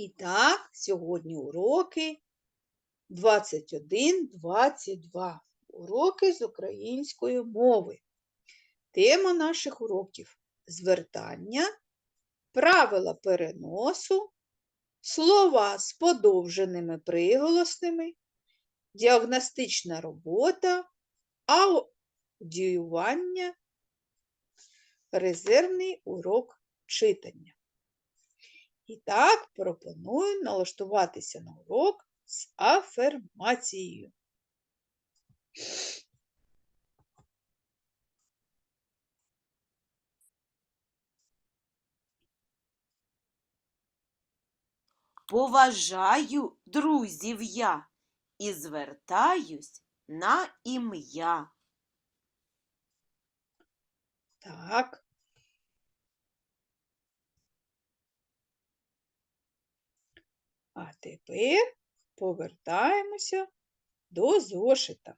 І так, сьогодні уроки 21-22. Уроки з української мови. Тема наших уроків звертання, правила переносу, слова з подовженими приголосними, діагностична робота, аудіювання, резервний урок читання. І так пропоную налаштуватися на урок з афермацією. Поважаю друзів я і звертаюсь на ім'я. Так. А тепер повертаємося до зошита.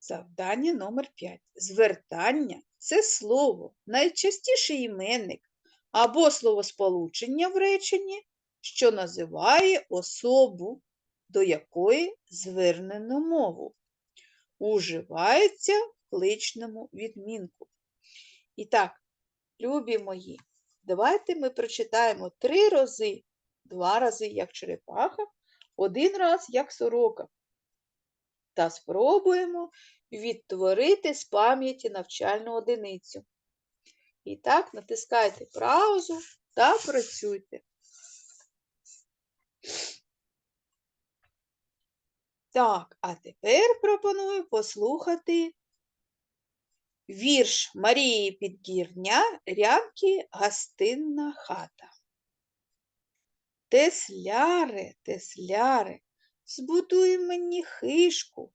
Завдання номер 5. Звертання це слово, найчастіший іменник або словосполучення в реченні, що називає особу, до якої звернено мову. Уживається в кличному відмінку. І так, любі мої, давайте ми прочитаємо три рази. Два рази як черепаха, один раз як сорока. Та спробуємо відтворити з пам'яті навчальну одиницю. І так, натискайте паузу та працюйте. Так, а тепер пропоную послухати вірш Марії Підгірня Рянки Гостинна хата. Тесляре, тесляре, збудуй мені хишку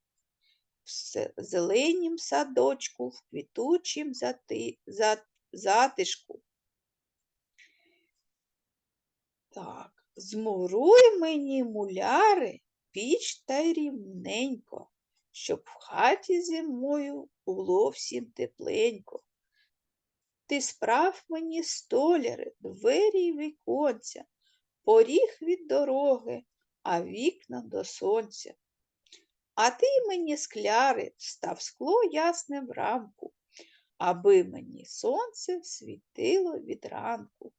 в зеленім садочку, в квітучім зати, за, затишку. Так, змуруй мені муляри, піч та рівненько, щоб в хаті зимою було всім тепленько. Ти справ мені столяри, двері й віконця, поріг від дороги, а вікна до сонця. А ти мені скляри, став скло ясне в рамку, аби мені сонце світило від ранку.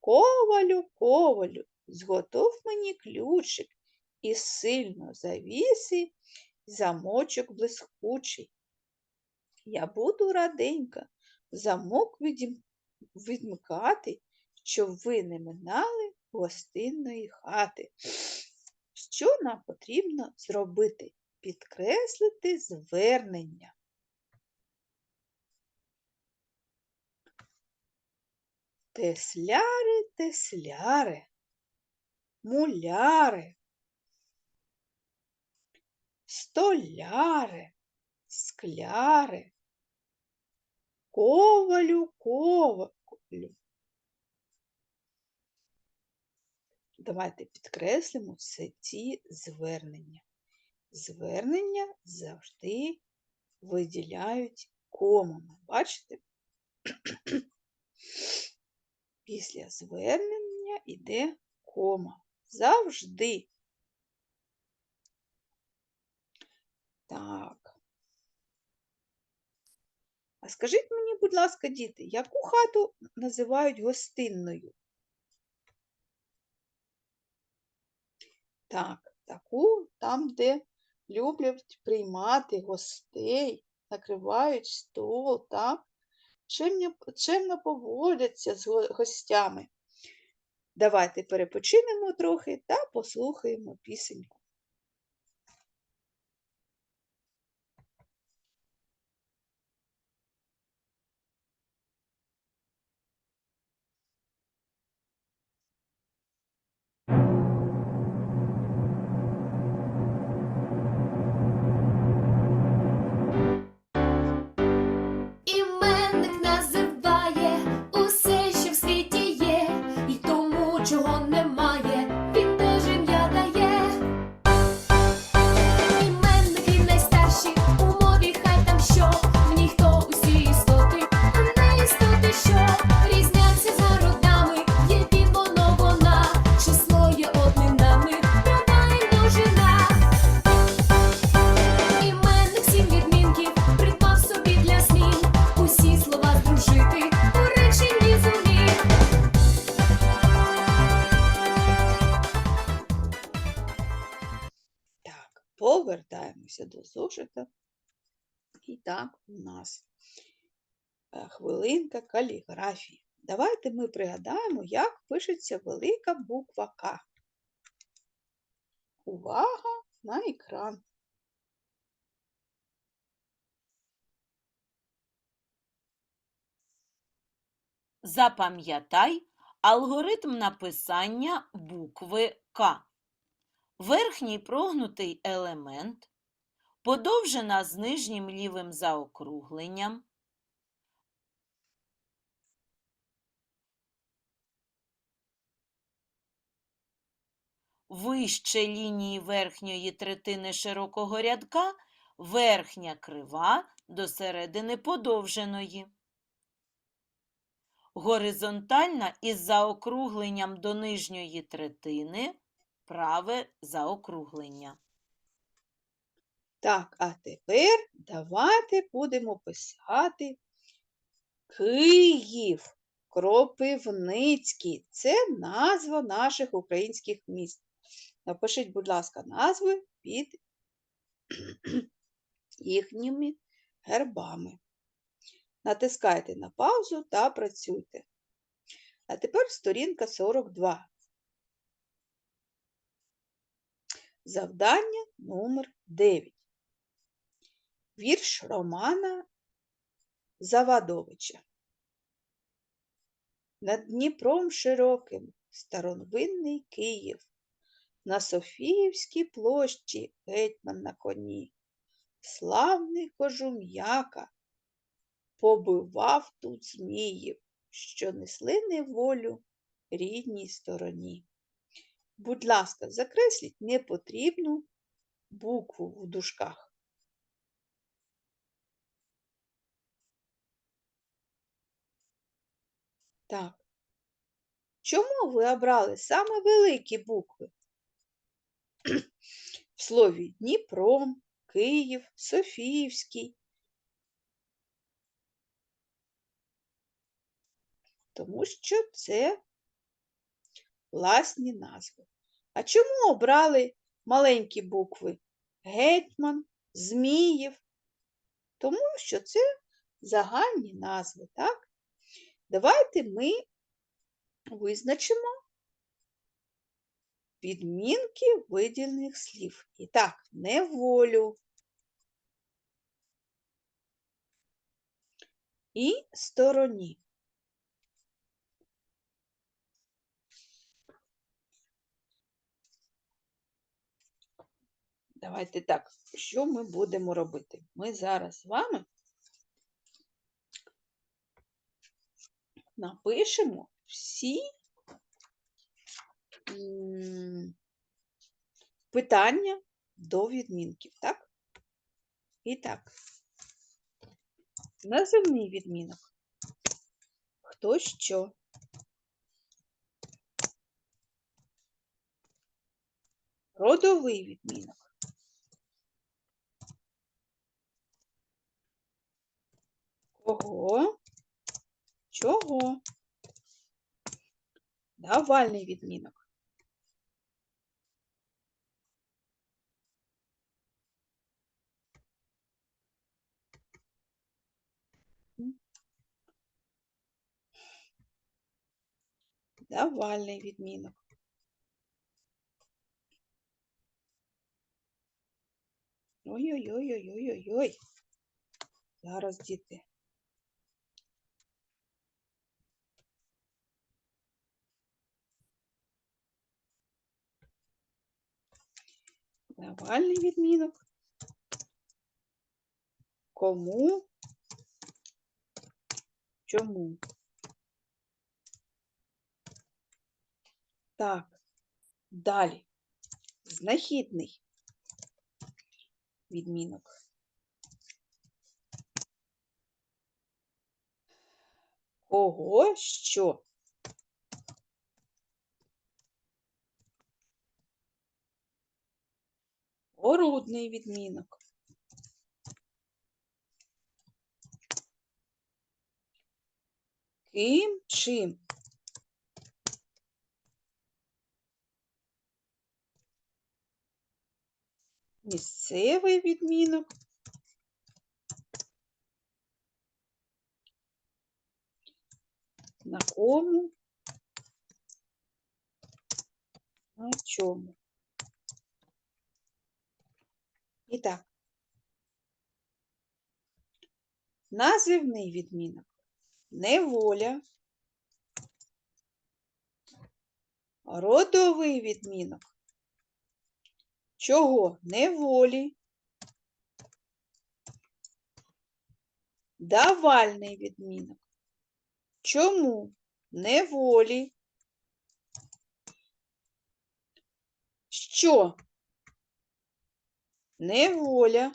Ковалю, ковалю, зготов мені ключик і сильно завіси замочок блискучий. Я буду раденька замок відім- відмикати, щоб ви не минали гостинної хати. Що нам потрібно зробити? Підкреслити звернення. Тесляри, тесляри, муляри, столяри, скляри, ковалю, ковалю. Давайте підкреслимо все ці звернення. Звернення завжди виділяють комами. Бачите? Після звернення йде кома. Завжди. Так. А скажіть мені, будь ласка, діти, яку хату називають гостинною? Так, таку там, де люблять приймати гостей, накривають стол, так? Чимно, чимно поводяться з гостями. Давайте перепочинемо трохи та послухаємо пісеньку. Повернемося до зошита. І так, у нас е, хвилинка каліграфії. Давайте ми пригадаємо, як пишеться велика буква К. Увага на екран. Запам'ятай алгоритм написання букви К. Верхній прогнутий елемент, подовжена з нижнім лівим заокругленням, вище лінії верхньої третини широкого рядка верхня крива до середини подовженої. Горизонтальна із заокругленням до нижньої третини праве заокруглення. Так, а тепер давайте будемо писати Київ, Кропивницький. Це назва наших українських міст. Напишіть, будь ласка, назви під їхніми гербами. Натискайте на паузу та працюйте. А тепер сторінка 42. Завдання номер 9. Вірш Романа Завадовича. Над Дніпром широким старовинний Київ, на Софіївській площі гетьман на коні, славний кожум'яка, побивав тут зміїв, що несли неволю рідній стороні. Будь ласка, закресліть непотрібну букву в дужках. Так. Чому ви обрали саме великі букви? В слові Дніпро, Київ, Софіївський. Тому що це власні назви. А чому обрали маленькі букви? Гетьман, Зміїв? Тому що це загальні назви, так? Давайте ми визначимо відмінки виділених слів. І так, неволю і стороні. Давайте так, що ми будемо робити? Ми зараз з вами напишемо всі питання до відмінків, так? І так, називний відмінок. Хто що? Родовий відмінок. Кого? Чого? Давальний відмінок. Давальний відмінок. Ой-ой-ой-ой-ой-ой. Зараз, діти. Давальний відмінок. Кому? Чому? Так, далі. Знахідний відмінок. Кого що? Орудний відмінок. Ким чим? місцевий відмінок. На кому? На чому? І так. Називний відмінок. Неволя. Родовий відмінок. Чого? Неволі. Давальний відмінок. Чому? Неволі. Що? Неволя.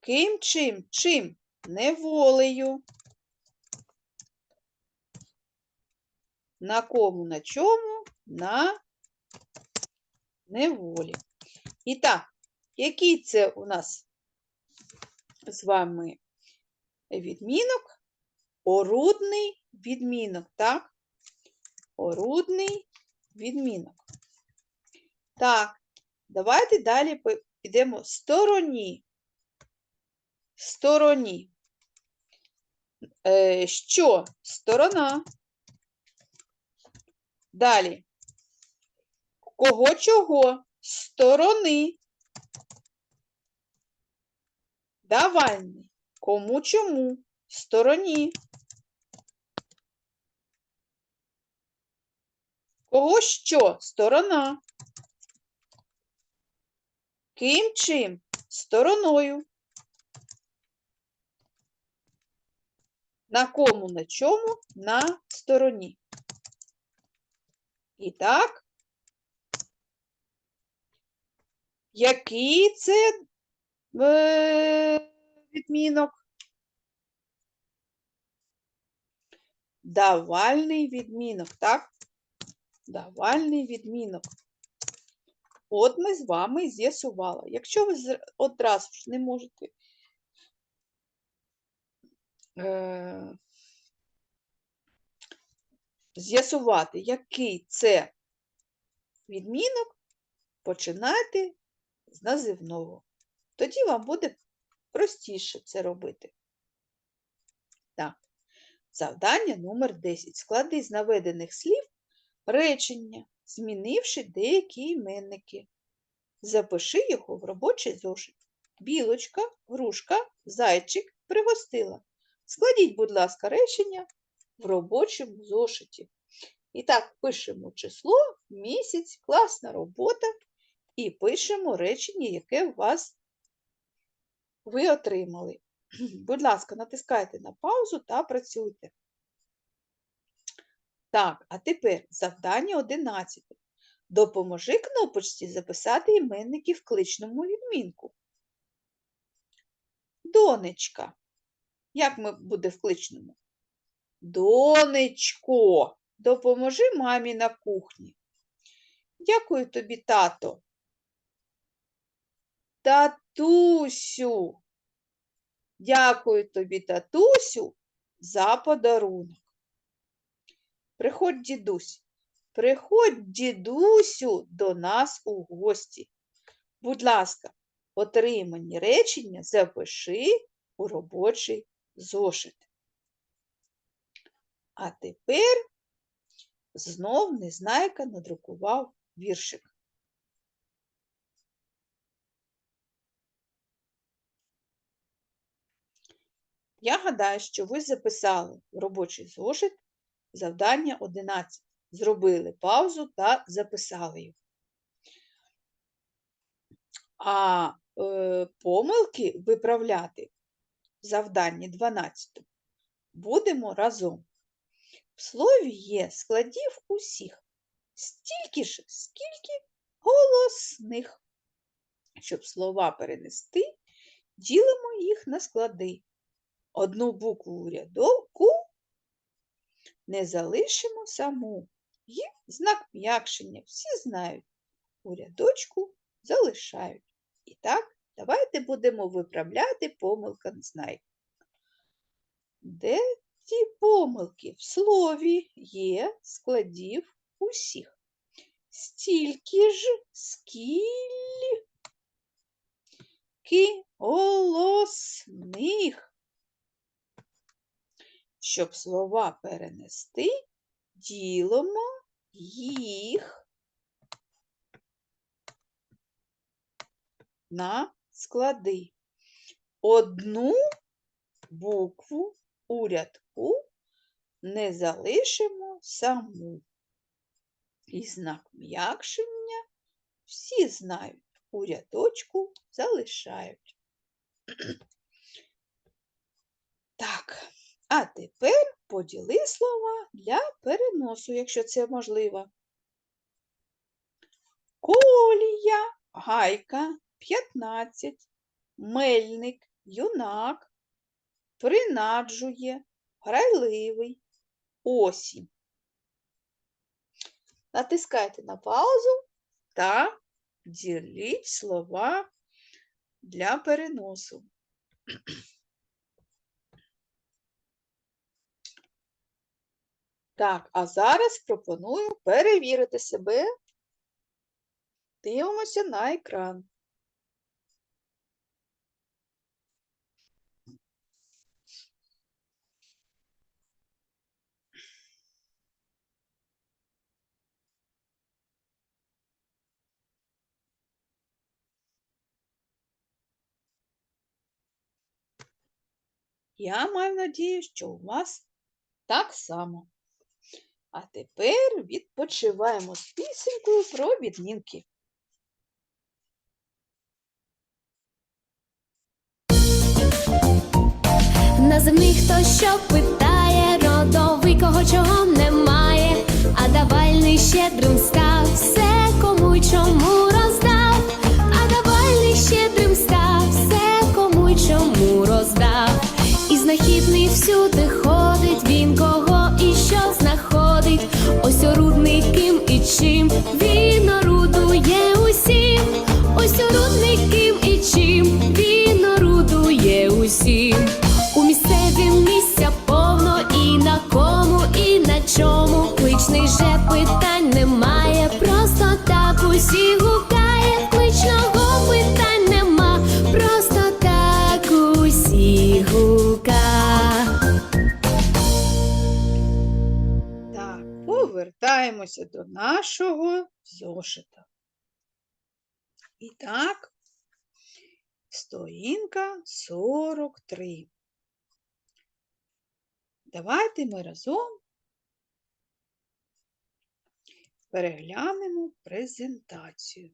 Ким чим? Чим? Неволею. На кому? На чому? На неволі. І так, який це у нас з вами відмінок? Орудний відмінок, так? Орудний відмінок. Так, давайте далі підемо стороні. Стороні. Е, що? Сторона. Далі. Кого чого? Сторони. Давальний. Кому чому? Стороні. Кого що? Сторона. Ким чим? Стороною. На кому, на чому? На стороні. І так, який це е, відмінок? Давальний відмінок, так? Давальний відмінок. От ми з вами з'ясували. Якщо ви одразу ж не можете е, з'ясувати, який це відмінок, починайте з називного. Тоді вам буде простіше це робити. Так, завдання номер 10. Склади з наведених слів речення, змінивши деякі іменники. Запиши його в робочий зошит. Білочка, грушка, зайчик пригостила. Складіть, будь ласка, речення в робочому зошиті. І так, пишемо число, місяць, класна робота і пишемо речення, яке у вас ви отримали. Будь ласка, натискайте на паузу та працюйте. Так, а тепер завдання 11. Допоможи кнопочці записати іменники в кличному відмінку. Донечка. Як ми буде в кличному? Донечко, допоможи мамі на кухні. Дякую тобі, тато. Татусю. Дякую тобі, татусю, за подарунок. Приходь, дідусь. Приходь, дідусю, до нас у гості. Будь ласка, отримані речення запиши у робочий зошит. А тепер знов Незнайка надрукував віршик. Я гадаю, що ви записали в робочий зошит завдання 11. Зробили паузу та записали його. А е, помилки виправляти в завданні 12 будемо разом. В слові є складів усіх, стільки ж, скільки голосних. Щоб слова перенести, ділимо їх на склади. Одну букву рядовку не залишимо саму. Є знак м'якшення, всі знають. У рядочку залишають. І так, давайте будемо виправляти помилка знай. Де ті помилки? В слові є складів усіх. стільки ж, скільки голосних. Щоб слова перенести, ділимо їх на склади. Одну букву у рядку не залишимо саму. І знак м'якшення всі знають, у рядочку залишають. Так, а тепер поділи слова для переносу, якщо це можливо. Колія, гайка, 15, мельник, юнак, принаджує, грайливий, осінь. Натискайте на паузу та діліть слова для переносу. Так, а зараз пропоную перевірити себе. Дивимося на екран. Я маю надію, що у вас так само. А тепер відпочиваємо з пісенькою про відмінки. Називний хто що питає, родовий кого чого немає, а давальний щедрим став, все кому й чому роздав, а давальний щедрим став, все кому й чому роздав. І знахідний всюди ким до нашого зошита. І так, сторінка 43. Давайте ми разом переглянемо презентацію.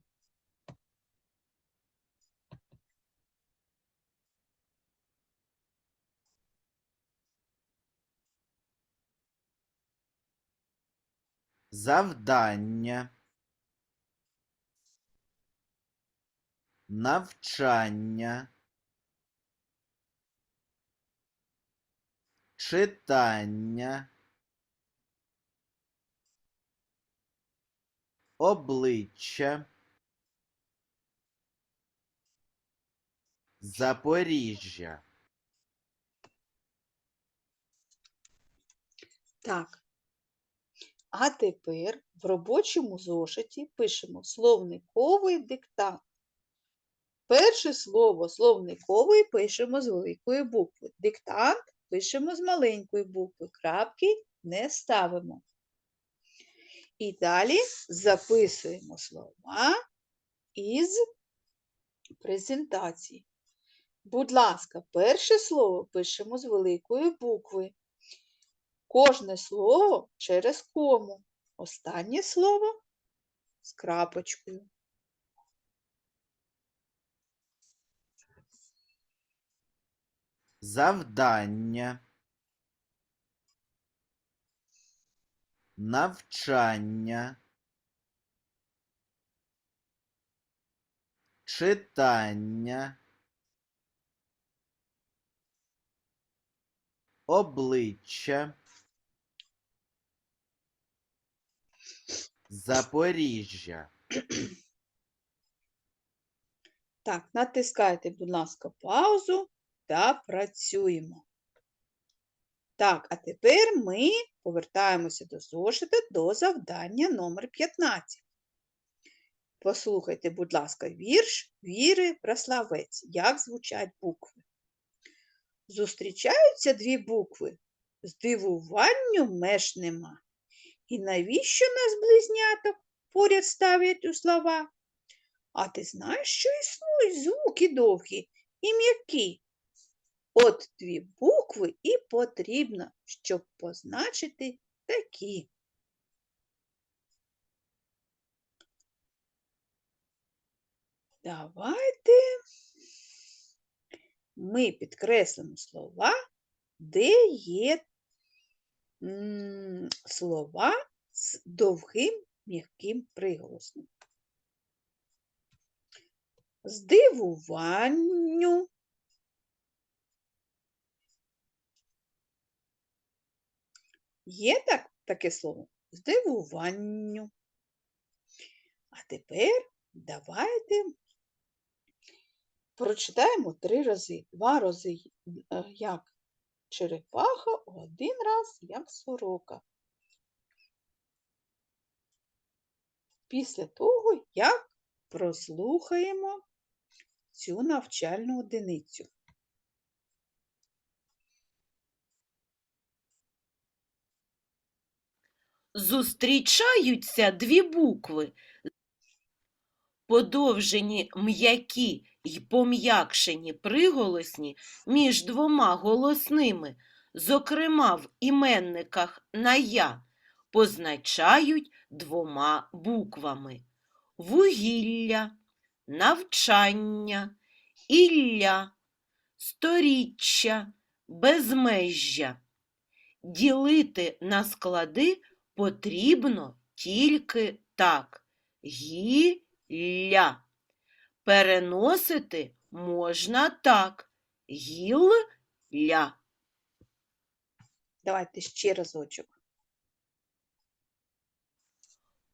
Завдання. Навчання. Читання. Обличчя. Запоріжжя. Так. А тепер в робочому зошиті пишемо словниковий диктант. Перше слово словниковий пишемо з великої букви. Диктант пишемо з маленької букви. Крапки не ставимо. І далі записуємо слова із презентації. Будь ласка, перше слово пишемо з великої букви. Кожне слово через кому. Останнє слово з крапочкою. Завдання. Навчання. Читання. Обличчя. Запоріжжя. Так, натискайте, будь ласка, паузу та працюємо. Так, а тепер ми повертаємося до зошита до завдання номер 15. Послухайте, будь ласка, вірш Віри Праславець. Як звучать букви? Зустрічаються дві букви, здивуванню меж нема. І навіщо нас близняток поряд ставлять у слова? А ти знаєш, що існують звуки довгі і м'які? От дві букви і потрібно, щоб позначити такі. Давайте ми підкреслимо слова, де є слова з довгим м'яким приголосним. Здивуванню. Є так, таке слово? Здивуванню. А тепер давайте прочитаємо три рази. Два рази е, як черепаха, один раз як сорока. Після того, як прослухаємо цю навчальну одиницю. Зустрічаються дві букви. Подовжені м'які й пом'якшені приголосні між двома голосними, зокрема в іменниках на я, позначають двома буквами вугілля, навчання, ілля, сторіччя, безмежжя. Ділити на склади потрібно тільки так. Гілля. Переносити можна так. Гілля. Давайте ще разочок.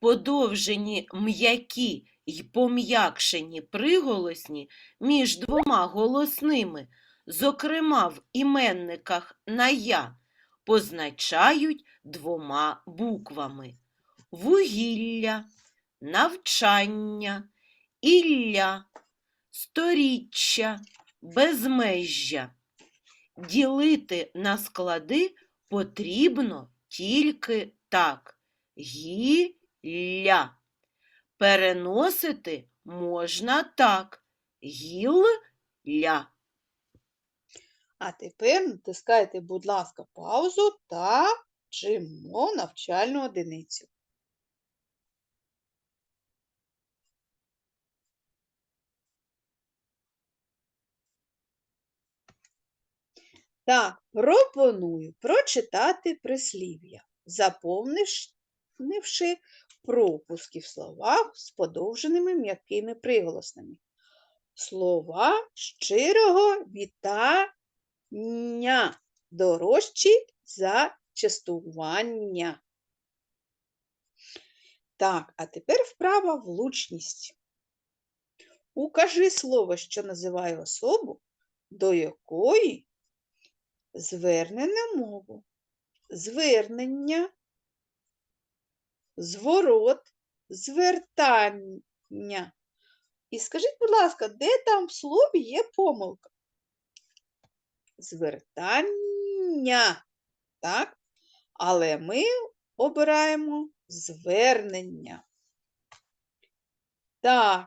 Подовжені м'які й пом'якшені приголосні між двома голосними, зокрема в іменниках на я, позначають двома буквами вугілля, навчання, ілля, сторіччя, безмежжя. Ділити на склади потрібно тільки так. Гілля. Переносити можна так. Гілля. А тепер натискайте, будь ласка, паузу та вчимо навчальну одиницю. Так, пропоную прочитати прислів'я, заповнивши пропуски в словах з подовженими м'якими приголосними. Слова щирого вітання дорожчі за частування. Так, а тепер вправа влучність. Укажи слово, що називає особу, до якої звернено мову. Звернення, зворот, звертання. І скажіть, будь ласка, де там в слові є помилка? Звертання, так? Але ми обираємо звернення. Так.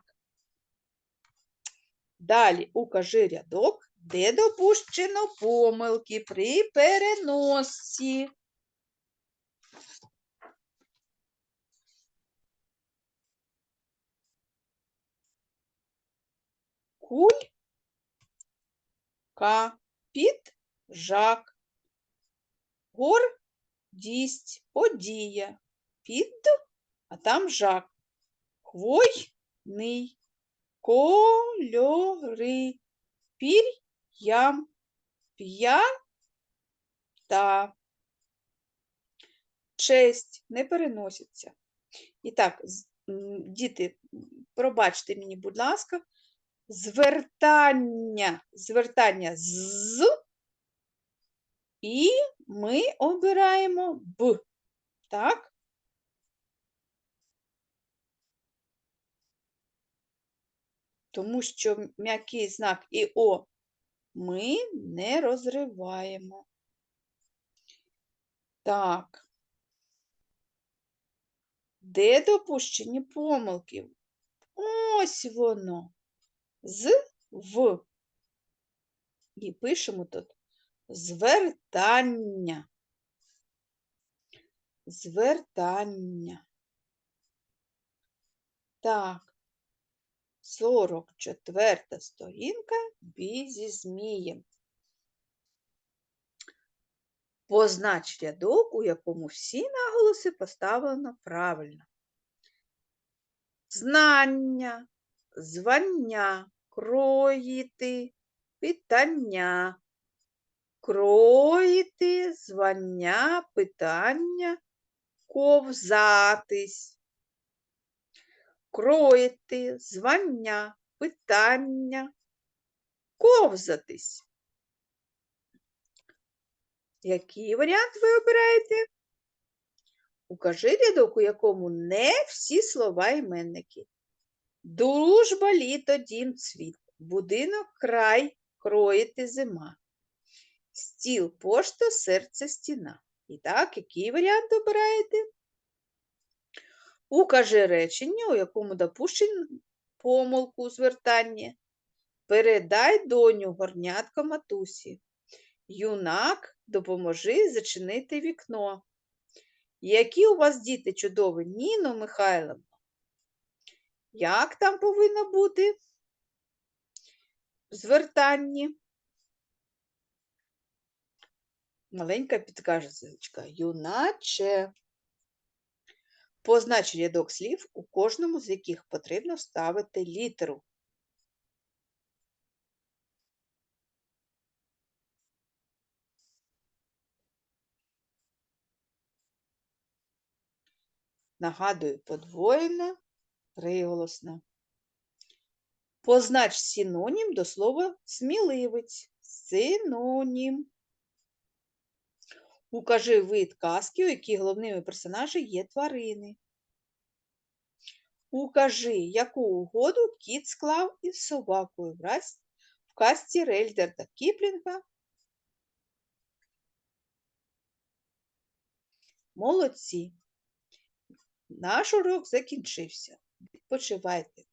Далі укажи рядок, де допущено помилки при переносі. Кулька, піджак, гордість, подія, під, а там жак, хвойний, кольори, пір'ям, п'ята. Честь не переноситься. І так, діти, пробачте мені, будь ласка, звертання, звертання з, і ми обираємо б. Так? тому що м'який знак і О ми не розриваємо. Так. Де допущені помилки? Ось воно. З в. І пишемо тут звертання. Звертання. Так. 44 сторінка бій зі змієм. Познач рядок, у якому всі наголоси поставлено правильно. Знання, звання, кроїти, питання. Кроїти, звання, питання, ковзатись. Кроїти, звання, питання, ковзатись. Який варіант ви обираєте? Укажи рядок, у якому не всі слова іменники. Дружба, літо, дім, цвіт. Будинок, край, кроїти зима. Стіл, пошта, серце, стіна. І так, який варіант обираєте? Укажи речення, у якому допущено помилку у звертанні. Передай доню горнятка матусі. Юнак, допоможи зачинити вікно. Які у вас діти чудові, Ніно Михайловна? Як там повинно бути в звертанні? Маленька підказочка. Юначе. Познач рядок слів, у кожному з яких потрібно вставити літеру. Нагадую, подвоєна, приголосна. Познач синонім до слова сміливець. Синонім. Укажи вид казки, у якій головними персонажі є тварини. Укажи, яку угоду кіт склав із собакою в казці Рельдерта Кіплінга. Молодці. Наш урок закінчився. Відпочивайте.